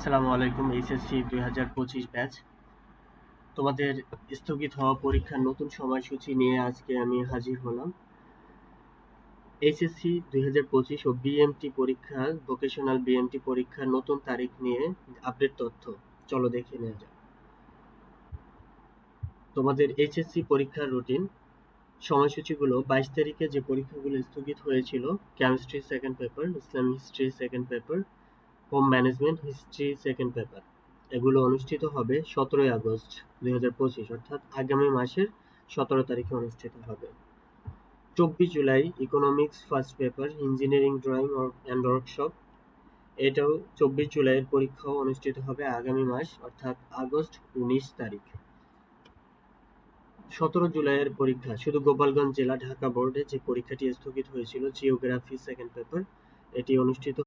আসসালামু আলাইকুম এইচএসসি দুই হাজার পঁচিশ ব্যাচ। তোমাদের স্থগিত হওয়া পরীক্ষার নতুন সময়সূচি নিয়ে আজকে আমি হাজির হলাম। এইচএসসি দুই হাজার পঁচিশ ও বিএমটি পরীক্ষা ভোকেশনাল বিএমটি পরীক্ষার নতুন তারিখ নিয়ে আপডেট তথ্য। চলো দেখে নেওয়া যাক। তোমাদের এইচএসসি পরীক্ষার রুটিন সময়সূচিগুলো, বাইশ তারিখে যে পরীক্ষাগুলো স্থগিত হয়েছিল কেমিস্ট্রি সেকেন্ড পেপার ইসলাম history second paper home management history second paper. এগুলো অনুষ্ঠিত হবে সতেরোই আগস্ট দুই হাজার পঁচিশ, অর্থাৎ আগামী মাসের সতেরো তারিখে অনুষ্ঠিত হবে। চব্বিশ July economics first paper engineering drawing and workshop এটাও চব্বিশ জুলাইয়ের পরীক্ষাও অনুষ্ঠিত হবে আগামী মাস, অর্থাৎ আগস্ট উনিশ তারিখ। সতেরো জুলাইয়ের পরীক্ষা, শুধু গোপালগঞ্জ জেলা ঢাকা বোর্ডে যে পরীক্ষাটি স্থগিত হয়েছিল জিওগ্রাফি সেকেন্ড পেপার এটি অনুষ্ঠিত